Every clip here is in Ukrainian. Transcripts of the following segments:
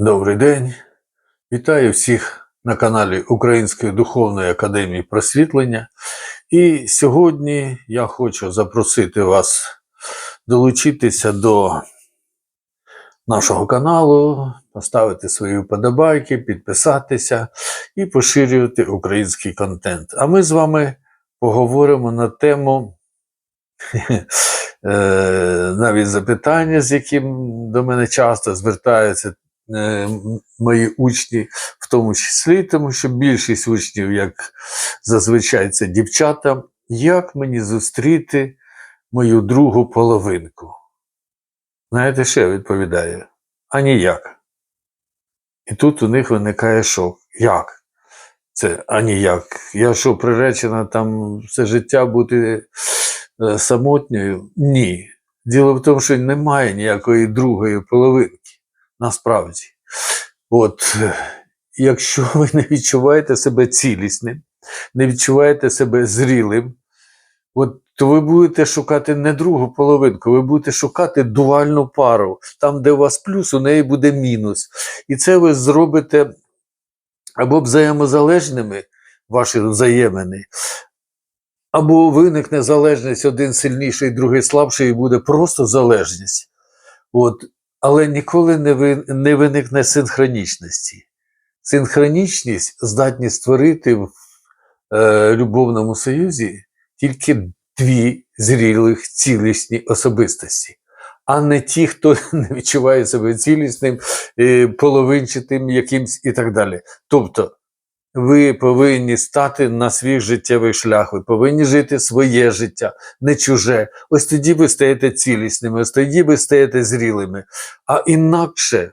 Добрий день. Вітаю всіх на каналі Української духовної академії просвітлення. І сьогодні я хочу запросити вас долучитися до нашого каналу, поставити свої вподобайки, підписатися і поширювати український контент. А ми з вами поговоримо на тему е, навіть запитання, з яким до мене часто звертаються мої учні, в тому числі, тому що більшість учнів, як зазвичай, це дівчата. Як мені зустріти мою другу половинку? Знаєте, що я відповідаю? А ніяк. І тут у них виникає шок. Як? Це а ніяк. Я що, приречена там все життя бути е, самотньою? Ні. Діло в тому, що немає ніякої другої половинки. Насправді. От, якщо ви не відчуваєте себе цілісним, не відчуваєте себе зрілим, от, то ви будете шукати не другу половинку, ви будете шукати дуальну пару. Там, де у вас плюс, у неї буде мінус. І це ви зробите або взаємозалежними, ваші взаємини, або виникне залежність один сильніший, другий слабший, і буде просто залежність. От. Але ніколи не, ви, не виникне синхронічності. Синхронічність здатні створити в е, любовному союзі тільки дві зрілих цілісні особистості, а не ті, хто не відчуває себе цілісним, е, половинчатим якимсь і так далі. Тобто, ви повинні стати на свій життєвий шлях, ви повинні жити своє життя, не чуже. Ось тоді ви стаєте цілісними, ось тоді ви стаєте зрілими. А інакше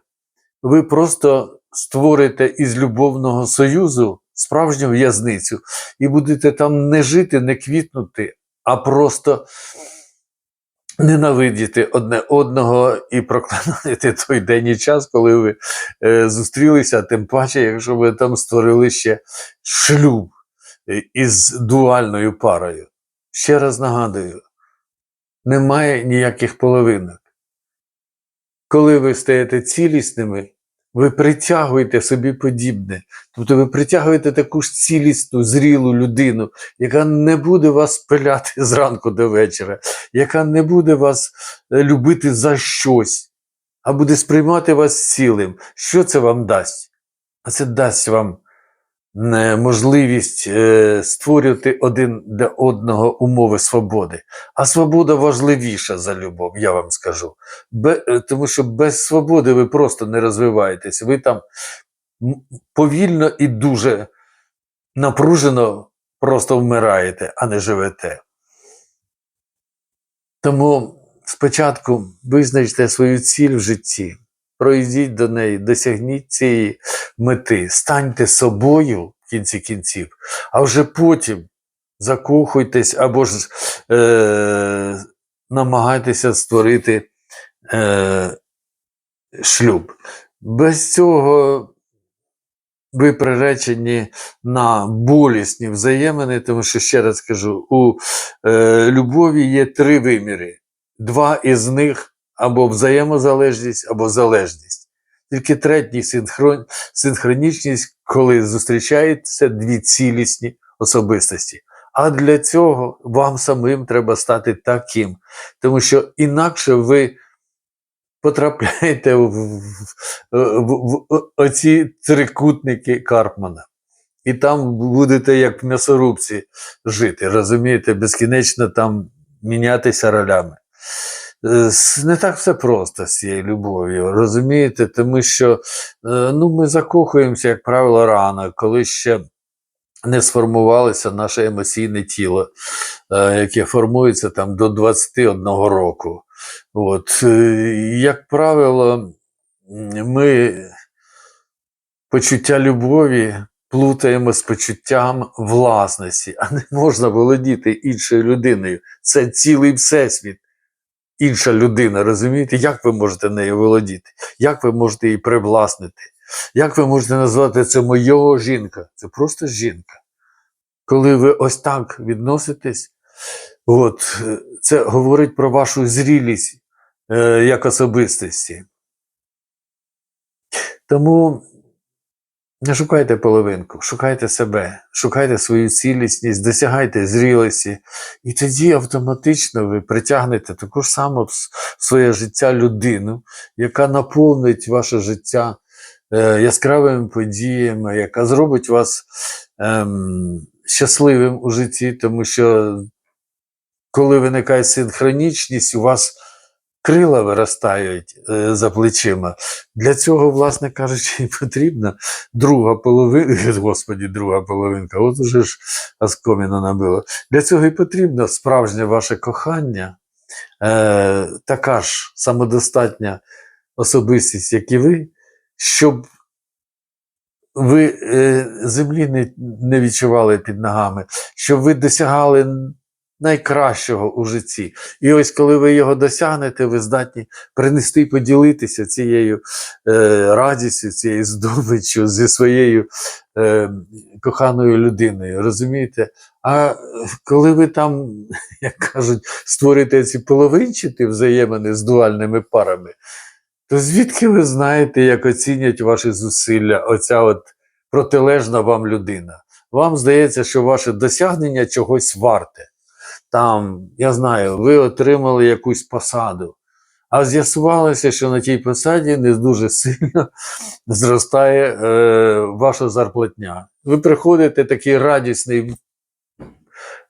ви просто створите із любовного союзу справжню в'язницю і будете там не жити, не квітнути, а просто ненавидіти одне одного і проклинати той день і час, коли ви е, зустрілися, тим паче, якщо ви там створили ще шлюб е, із дуальною парою. Ще раз нагадую, немає ніяких половинок. Коли ви стаєте цілісними, ви притягуєте собі подібне. Тобто ви притягуєте таку ж цілісну, зрілу людину, яка не буде вас пиляти зранку до вечора, яка не буде вас е, любити за щось, а буде сприймати вас цілим. Що це вам дасть? А це дасть вам можливість е, створювати один для одного умови свободи. А свобода важливіша за любов, я вам скажу. Е, тому що без свободи ви просто не розвиваєтесь. Ви там повільно і дуже напружено просто вмираєте, а не живете. Тому спочатку визначте свою ціль в житті, пройдіть до неї, досягніть цієї мети, станьте собою в кінці кінців, а вже потім закохуйтесь або ж е, намагайтеся створити е, шлюб. Без цього ви приречені на болісні взаємини, тому що, ще раз кажу, у е, любові є три виміри. Два із них або взаємозалежність, або залежність. Тільки третій синхрон, синхронічність, коли зустрічаються дві цілісні особистості. А для цього вам самим треба стати таким, тому що інакше ви потрапляєте в, в, в, в оці трикутники Карпмана. І там будете як в м'ясорубці жити, розумієте, безкінечно там мінятися ролями. Е, Не так все просто з цією любов'ю, розумієте, тому що е, ну, ми закохуємося, як правило, рано, коли ще не сформувалося наше емоційне тіло, е, яке формується там до 21 року. От, як правило, ми почуття любові плутаємо з почуттям власності, а не можна володіти іншою людиною. Це цілий всесвіт. Інша людина, розумієте, як ви можете нею володіти? Як ви можете її привласнити? Як ви можете назвати це моєго жінка? Це просто жінка. Коли ви ось так відноситесь, от, е, це говорить про вашу зрілість е, як особистості. Тому не шукайте половинку, шукайте себе, шукайте свою цілісність, досягайте зрілості, і тоді автоматично ви притягнете таку ж саму в своє життя людину, яка наповнить ваше життя е, яскравими подіями, яка зробить вас ем, щасливим у житті, тому що коли виникає синхронічність, у вас крила виростають е, за плечима. Для цього, власне кажучи, потрібна друга половинка, господі, друга половинка, от уже ж оскоміно набило. Для цього і потрібно справжнє ваше кохання, е, така ж самодостатня особистість, як і ви, щоб ви е, землі не відчували під ногами, щоб ви досягали найкращого у житті. І ось коли ви його досягнете, ви здатні принести і поділитися цією е, радістю, цією здобиччю зі своєю е, коханою людиною. Розумієте? А коли ви там, як кажуть, створите ці половинчаті взаємини з дуальними парами, то звідки ви знаєте, як оцінять ваші зусилля, оця от протилежна вам людина? Вам здається, що ваше досягнення чогось варте. Там, я знаю, ви отримали якусь посаду, а з'ясувалося, що на тій посаді не дуже сильно зростає е, ваша зарплатня. Ви приходите такий радісний,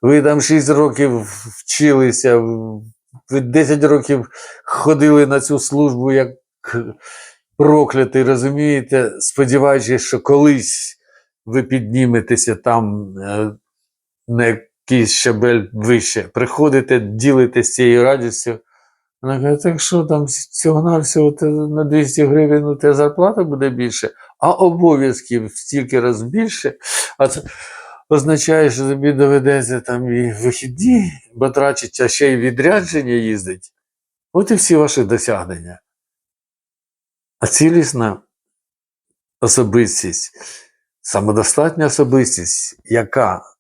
ви там 6 років вчилися, ви 10 років ходили на цю службу як проклятий, розумієте, сподіваючись, що колись ви підніметеся там е, на якийсь щабель вище. Приходите, ділитесь цією радістю. Вона каже, так що там на всього на 200 гривень у тебе зарплата буде більше, а обов'язків стільки разів більше. А це означає, що тобі доведеться там і вихідні батрачить, а ще й відрядження їздить. От і всі ваші досягнення. А цілісна особистість, самодостатня особистість, яка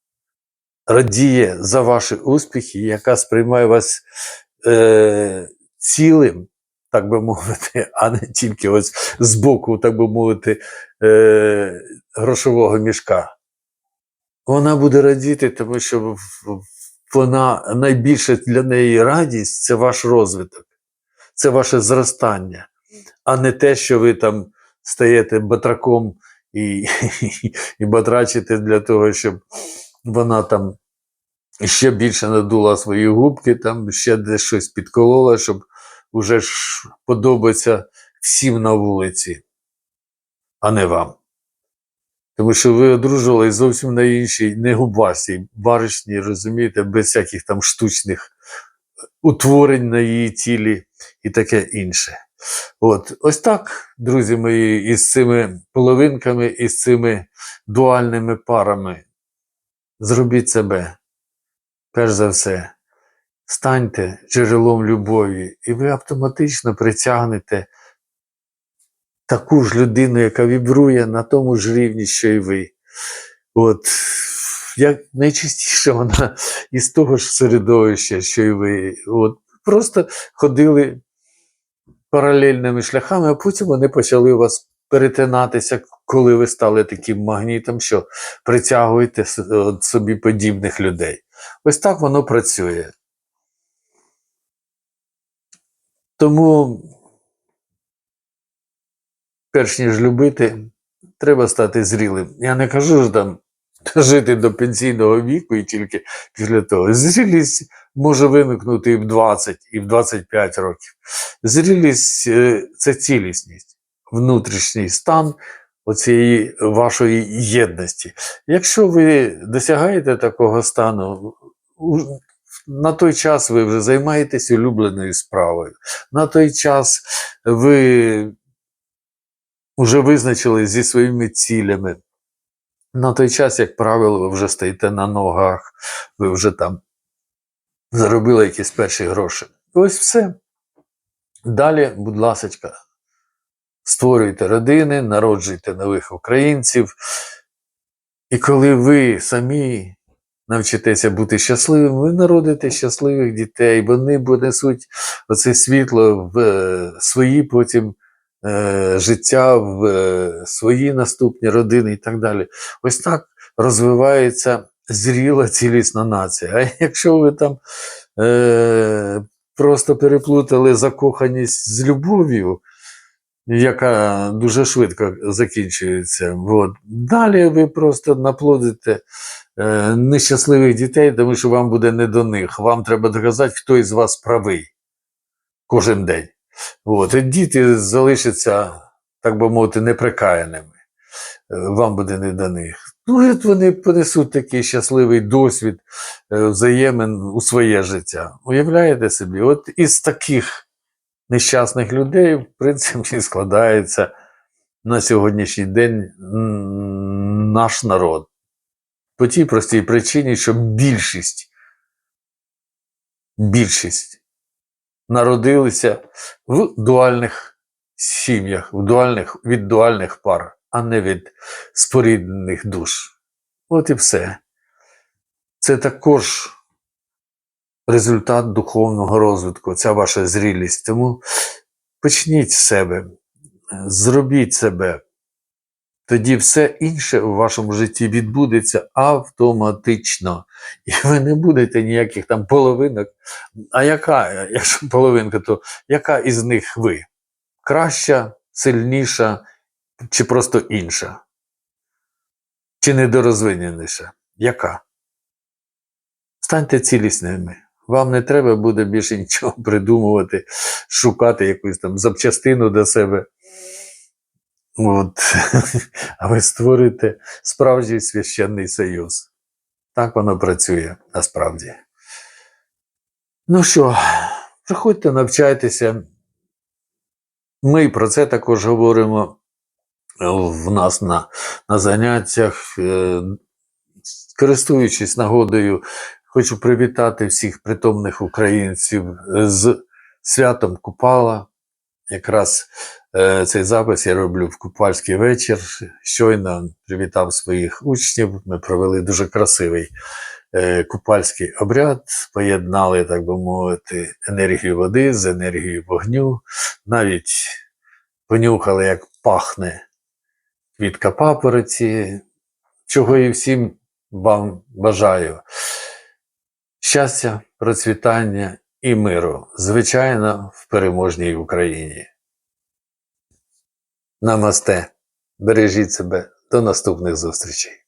радіє за ваші успіхи, яка сприймає вас е, цілим, так би мовити, а не тільки ось з боку, так би мовити, е, грошового мішка. Вона буде радіти, тому що вона найбільше для неї радість це ваш розвиток, це ваше зростання, а не те, що ви там стаєте батраком і, і батрачите для того, щоб вона там ще більше надула свої губки, там ще десь щось підколола, щоб уже ж подобатися всім на вулиці, а не вам. Тому що ви одружували зовсім на іншій, не губастій, баришні, розумієте, без всяких там штучних утворень на її тілі і таке інше. От, ось так, друзі мої, із цими половинками, із цими дуальними парами. Зробіть себе, перш за все, станьте джерелом любові, і ви автоматично притягнете таку ж людину, яка вібрує на тому ж рівні, що і ви. От, як найчастіше вона із того ж середовища, що і ви. От, просто ходили паралельними шляхами, а потім вони почали вас перетинатися, коли ви стали таким магнітом, що притягуєте собі подібних людей. Ось так воно працює. Тому, перш ніж любити, треба стати зрілим. Я не кажу що там жити до пенсійного віку і тільки після того. Зрілість може виникнути і в 20, і в 25 років. Зрілість е, це цілісність, внутрішній стан оцієї вашої єдності. Якщо ви досягаєте такого стану, на той час ви вже займаєтесь улюбленою справою. На той час ви вже визначились зі своїми цілями. На той час, як правило, ви вже стоїте на ногах, ви вже там заробили якісь перші гроші. Ось все. Далі, будь ласка, створюйте родини, народжуйте нових українців. І коли ви самі навчитеся бути щасливим, ви народите щасливих дітей, вони понесуть оце світло в е, свої потім е, життя, в е, свої наступні родини і так далі. Ось так розвивається зріла цілісна нація. А якщо ви там е, просто переплутали закоханість з любов'ю, яка дуже швидко закінчується, от, далі ви просто наплодите е, нещасливих дітей, тому що вам буде не до них. Вам треба доказати, хто із вас правий кожен день. От, і діти залишаться, так би мовити, неприкаяними. Е, Вам буде не до них. Ну, от вони понесуть такий щасливий досвід е, взаємин у своє життя. Уявляєте собі, от із таких нещасних людей, в принципі, складається на сьогоднішній день наш народ. По тій простій причині, що більшість, більшість народилися в дуальних сім'ях, в дуальних, від дуальних пар, а не від споріднених душ. От і все. Це також результат духовного розвитку, ця ваша зрілість. Тому почніть себе, зробіть себе. Тоді все інше у вашому житті відбудеться автоматично. І ви не будете ніяких там половинок. А яка, якщо половинка, то яка із них ви? Краща, сильніша чи просто інша? Чи недорозвиненіша? Яка? Станьте цілісними. Вам не треба буде більше нічого придумувати, шукати якусь там запчастину до себе. От. А ви створите справжній священний союз. Так воно працює насправді. Ну що, приходьте, навчайтеся. Ми про це також говоримо в нас на, на заняттях. Е, Користуючись нагодою, хочу привітати всіх притомних українців з святом Купала. Якраз е, цей запис я роблю в Купальський вечір. Щойно привітав своїх учнів. Ми провели дуже красивий е, купальський обряд, поєднали, так би мовити, енергію води з енергією вогню. Навіть понюхали, як пахне квітка папороті, чого і всім вам бажаю. Щастя, процвітання і миру, звичайно, в переможній Україні. Намасте. Бережіть себе. До наступних зустрічей.